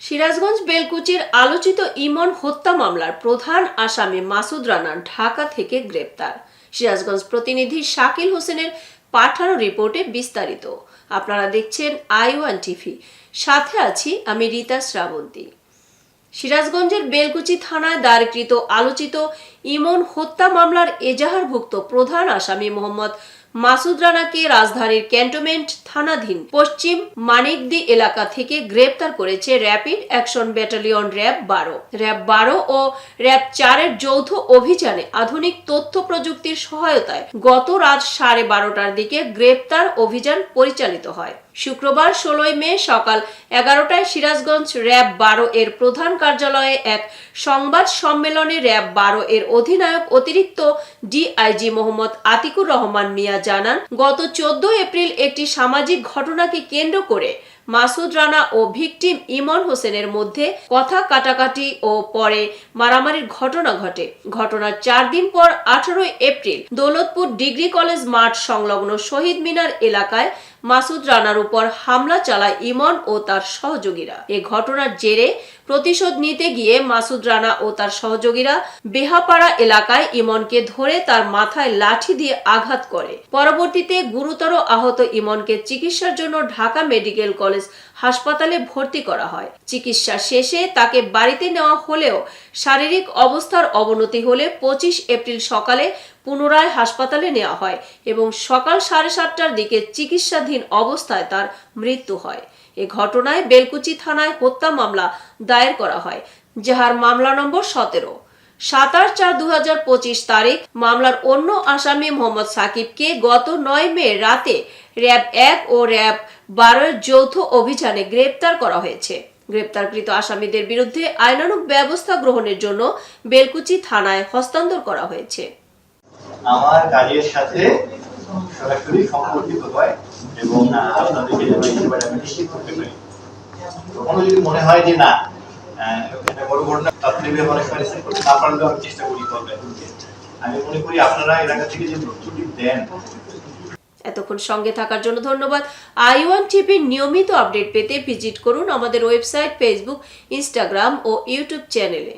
সিরাজগঞ্জ বেলকুচির আলোচিত ইমন হত্যা মামলার প্রধান আসামি মাসুদ রানা ঢাকা থেকে গ্রেপ্তার। সিরাজগঞ্জ প্রতিনিধি শাকিল হোসেনের পাঠানো রিপোর্টে বিস্তারিত। আপনারা দেখছেন আই ওয়ান টিভি। সাথে আছি আমি রীতা শ্রাবন্তী। সিরাজগঞ্জের বেলকুচি থানায় দায়েরকৃত আলোচিত ইমন হত্যা মামলার এজাহারভুক্ত প্রধান আসামি মোহাম্মদ মাসুদ রানাকে রাজধানীর ক্যান্টনমেন্ট থানাধীন পশ্চিম মানিকদি এলাকা থেকে গ্রেপ্তার করেছে র্যাপিড অ্যাকশন ব্যাটালিয়ন র্যাব বারো। র্যাব বারো ও র্যাব চারের যৌথ অভিযানে আধুনিক তথ্য প্রযুক্তির সহায়তায় গত রাত সাড়ে বারোটার দিকে গ্রেপ্তার অভিযান পরিচালিত হয়। শুক্রবার ষোলোই মে সকাল এগারোটায় সিরাজগঞ্জ র্যাব বারো এর প্রধান কার্যালয়ে এক সংবাদ সম্মেলনে র্যাব বারো এর অধিনায়ক অতিরিক্ত ডিআইজি মোহাম্মদ আতিকুর রহমান মিয়া জানান, গত চোদ্দ এপ্রিল একটি সামাজিক ঘটনাকে কেন্দ্র করে মাসুদ রানা ও ভিকটিম ইমন হোসেনের মধ্যে কথা কাটাকাটি ও পরে মারামারির ঘটনা ঘটে। ঘটনার চার দিন পর আঠারোই এপ্রিল দৌলতপুর ডিগ্রি কলেজ মাঠ সংলগ্ন শহীদ মিনার এলাকায় মাসুদ রানার উপর হামলা চালায় ইমন ও তার সহযোগীরা। এ ঘটনার জেরে প্রতিশোধ নিতে গিয়ে মাসুদ রানা ও তার সহযোগীরা বেহাপাড়া এলাকায় ইমনকে ধরে তার মাথায় লাঠি দিয়ে আঘাত করে। পরবর্তীতে গুরুতর আহত ইমনকে চিকিৎসার জন্য ঢাকা মেডিকেল কলেজ হাসপাতালে ভর্তি করা হয়। চিকিৎসা শেষে তাকে বাড়িতে নেওয়া হলেও শারীরিক অবস্থার অবনতি হলে পঁচিশ এপ্রিল সকালে পুনরায় হাসপাতালে নেওয়া হয় এবং সকাল সাড়ে সাতটার দিকে চিকিৎসাধীন অবস্থায় তার মৃত্যু হয়। এ ঘটনায় বেলকুচি থানায় হত্যা মামলা দায়ের করা হয়, যাহার মামলা নম্বর সতেরো। সাতাশ চার দু তারিখ মামলার অন্য আসামি মোহাম্মদ সাকিবকে গত নয় মে রাতে র্যাব এক ও র্যাব বারোর যৌথ অভিযানে গ্রেপ্তার করা হয়েছে। গ্রেপ্তারকৃত আসামিদের বিরুদ্ধে আইনানুগ ব্যবস্থা গ্রহণের জন্য বেলকুচি থানায় হস্তান্তর করা হয়েছে। আমার কাজের সাথে সরাসরি সম্পর্কিত হয় এবং আপনাদেরকে আমি নিশ্চিত করতে পারি। কখনো যদি মনে হয় যে না এতক্ষণ সঙ্গে থাকার জন্য ধন্যবাদ। আই ওয়ান টিভির নিয়মিত আপডেট পেতে ভিজিট করুন আমাদের ওয়েবসাইট, ফেসবুক, ইনস্টাগ্রাম ও ইউটিউব চ্যানেলে।